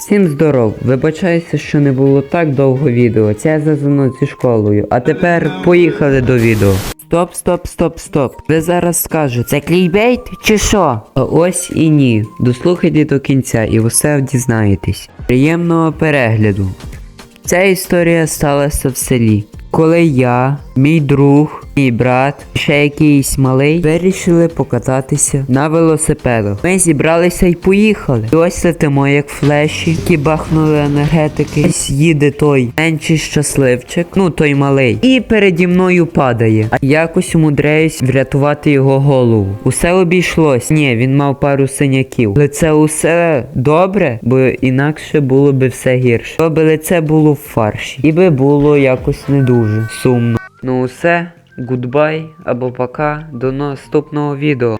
Всім здоров! Вибачаюся, що не було так довго відео. Це за зі школою. А тепер поїхали до відео. Стоп, стоп, стоп, стоп. Ви зараз скажете, це клейбейт чи що? А Ось і ні. Дослухайте до кінця і усе дізнаєтесь. Приємного перегляду. Ця історія сталася в селі. Коли я, мій друг, мій брат, ще якийсь малий, вирішили покататися на велосипедах. Ми зібралися і поїхали. І ось летимо, як флеші, які бахнули енергетики. Ось їде той менший щасливчик, ну той малий. І переді мною падає. А якось умудряюсь врятувати його голову. Усе обійшлось. Ні, він мав пару синяків. Але це усе добре, бо інакше було би все гірше. Би лице було в фарші. І би було якось не дуже сумно. Ну усе, гудбай або пока, до наступного відео.